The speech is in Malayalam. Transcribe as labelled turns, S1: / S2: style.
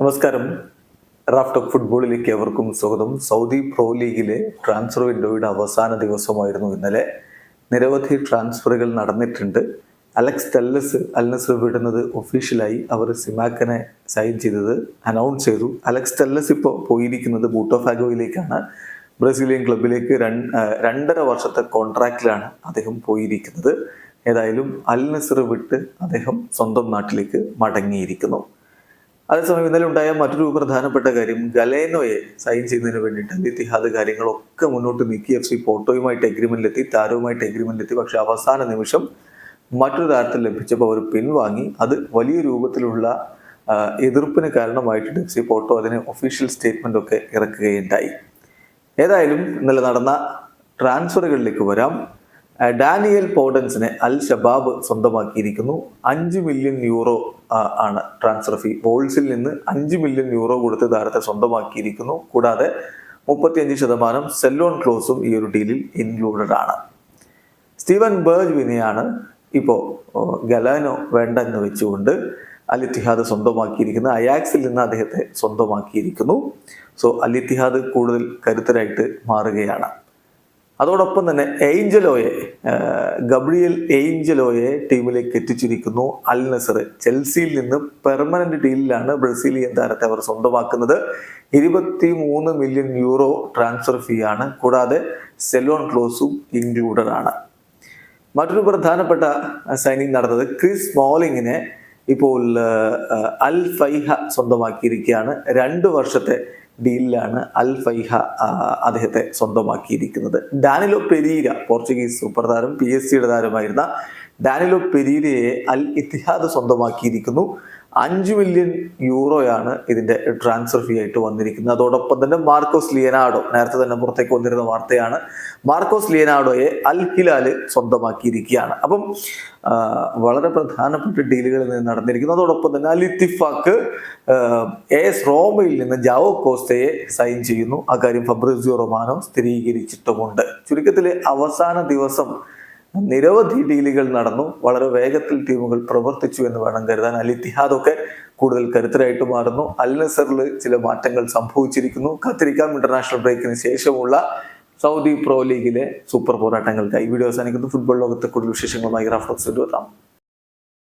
S1: നമസ്കാരം. റാഫ് ടോക്ക് ഫുട്ബോളിലേക്ക് എവർക്കും സ്വാഗതം. സൗദി പ്രോ ലീഗിലെ ട്രാൻസ്ഫർ വിൻഡോയുടെ അവസാന ദിവസമായിരുന്നു ഇന്നലെ. നിരവധി ട്രാൻസ്ഫറുകൾ നടന്നിട്ടുണ്ട്. അലക്സ് ടെല്ലസ് അൽനസർ വിടുന്നത് ഒഫീഷ്യലായി അവർ സിമാക്കനെ സൈൻ ചെയ്തത് അനൗൺസ് ചെയ്തു. അലക്സ് ടെല്ലസ് ഇപ്പോൾ പോയിരിക്കുന്നത് ബൂട്ടോഫാഗോയിലേക്കാണ്. ബ്രസീലിയൻ ക്ലബിലേക്ക് രണ്ട് രണ്ടര വർഷത്തെ കോൺട്രാക്റ്റിലാണ് അദ്ദേഹം പോയിരിക്കുന്നത്. ഏതായാലും അൽ നസർ വിട്ട് അദ്ദേഹം സ്വന്തം നാട്ടിലേക്ക് മടങ്ങിയിരിക്കുന്നു. അതേസമയം ഇന്നലെ ഉണ്ടായ മറ്റൊരു പ്രധാനപ്പെട്ട കാര്യം ഗലേനോയെ സൈൻ ചെയ്യുന്നതിന് വേണ്ടിയിട്ട് അൽ ഇത്തിഹാദ് കാര്യങ്ങളൊക്കെ മുന്നോട്ട് നീക്കി എഫ് സി പോർട്ടോയുമായിട്ട് എഗ്രിമെന്റിലെത്തി താരവുമായിട്ട് എഗ്രിമെന്റിലെത്തി പക്ഷെ അവസാന നിമിഷം മറ്റൊരു താരത്തിൽ ലഭിച്ചപ്പോൾ അവർ പിൻവാങ്ങി. അത് വലിയ രൂപത്തിലുള്ള എതിർപ്പിന് കാരണമായിട്ട് എഫ് സി പോർട്ടോ അതിന് ഒഫീഷ്യൽ സ്റ്റേറ്റ്മെന്റ് ഒക്കെ ഇറക്കുകയുണ്ടായി. ഏതായാലും ഇന്നലെ നടന്ന ട്രാൻസ്ഫറുകളിലേക്ക് വരാം. ഡാനിയൽ പോഡൻസിനെ അൽ ഷബാബ് സ്വന്തമാക്കിയിരിക്കുന്നു. അഞ്ച് മില്യൺ യൂറോ ആണ് ട്രാൻസ്ഫർ ഫീ. ബോൾസിൽ നിന്ന് അഞ്ച് മില്യൺ യൂറോ കൊടുത്ത് താരത്തെ സ്വന്തമാക്കിയിരിക്കുന്നു. കൂടാതെ മുപ്പത്തിയഞ്ച് ശതമാനം സെല്ലോൺ ക്ലോസും ഈ ഒരു ഡീലിൽ ഇൻക്ലൂഡഡ് ആണ്. സ്റ്റീവൻ ബേർജ്വിനെയാണ് ഇപ്പോൾ ഗലാനോ വേണ്ട എന്ന് വെച്ചുകൊണ്ട് അൽ ഇത്തിഹാദ് സ്വന്തമാക്കിയിരിക്കുന്നത്. അയാക്സിൽ നിന്ന് അദ്ദേഹത്തെ സ്വന്തമാക്കിയിരിക്കുന്നു. സോ അൽ ഇത്തിഹാദ് കൂടുതൽ കരുത്തരായിട്ട് മാറുകയാണ്. അതോടൊപ്പം തന്നെ ഏഞ്ചലോയെ ഗബ്രിയൽ ഏഞ്ചലോയെ ടീമിലേക്ക് എത്തിച്ചിരിക്കുന്നു അൽ നസർ ചെൽസിയിൽ നിന്ന് പെർമനന്റ് ഡീലിലാണ് ബ്രസീലിയൻ താരത്തെ അവർ സ്വന്തമാക്കുന്നത്. ഇരുപത്തി മൂന്ന് മില്യൺ യൂറോ ട്രാൻസ്ഫർ ഫീ ആണ് കൂടാതെ സെലോൺ ക്ലോസും ഇൻക്ലൂഡഡ് ആണ്. മറ്റൊരു പ്രധാനപ്പെട്ട സൈനിങ് നടന്നത് ക്രിസ് മോളിങ്ങിനെ ഇപ്പോൾ അൽ ഫൈഹ സ്വന്തമാക്കിയിരിക്കുകയാണ്. രണ്ട് വർഷത്തെ ഡീലിലാണ് അൽ ഫൈഹ അദ്ദേഹത്തെ സ്വന്തമാക്കിയിരിക്കുന്നത്. ഡാനിലോ പെരീര പോർച്ചുഗീസ് സൂപ്പർ താരം പി എസ് സിയുടെ താരമായിരുന്ന ഡാനിലോ പെരീരയെ അൽ ഇത്തിഹാദ് സ്വന്തമാക്കിയിരിക്കുന്നു. അഞ്ച് മില്യൺ യൂറോയാണ് ഇതിന്റെ ട്രാൻസ്ഫർ ഫീ ആയിട്ട് വന്നിരിക്കുന്നത്. അതോടൊപ്പം തന്നെ മാർക്കോസ് ലിയനാഡോ നേരത്തെ തന്നെ പുറത്തേക്ക് വന്നിരുന്ന വാർത്തയാണ് മാർക്കോസ് ലിയനാഡോയെ അൽ ഹിലാൽ സ്വന്തമാക്കിയിരിക്കുകയാണ്. അപ്പം വളരെ പ്രധാനപ്പെട്ട ഡീലുകൾ നടന്നിരിക്കുന്നു. അതോടൊപ്പം തന്നെ അൽ ഇത്തിഫാക്ക് എ എസ് റോമയിൽ നിന്ന് ജാവോ കോസ്റ്റയെ സൈൻ ചെയ്യുന്നു. അക്കാര്യം ഫബ്രിസിയോ റൊമാനോ സ്ഥിരീകരിച്ചിട്ടുമുണ്ട്. ചുരുക്കത്തിൽ അവസാന ദിവസം നിരവധി ഡീലുകൾ നടന്നു. വളരെ വേഗത്തിൽ ടീമുകൾ പ്രവർത്തിച്ചു എന്ന് വേണം കരുതാൻ. അൽ കൂടുതൽ കരുത്തരായിട്ട് മാറുന്നു. അൽ നസറിൽ ചില മാറ്റങ്ങൾ സംഭവിച്ചിരിക്കുന്നു. കാത്തിരിക്കാം. ഇന്റർനാഷണൽ ബ്രേക്കിന് ശേഷമുള്ള സൗദി പ്രോ ലീഗിലെ സൂപ്പർ പോരാട്ടങ്ങൾക്കായി വീഡിയോ അവസാനിക്കുന്നു. ഫുട്ബോൾ ലോകത്തെ കൂടുതൽ വിശേഷങ്ങളുമായി റാഫ്റ്റോക്സ് എത്താം.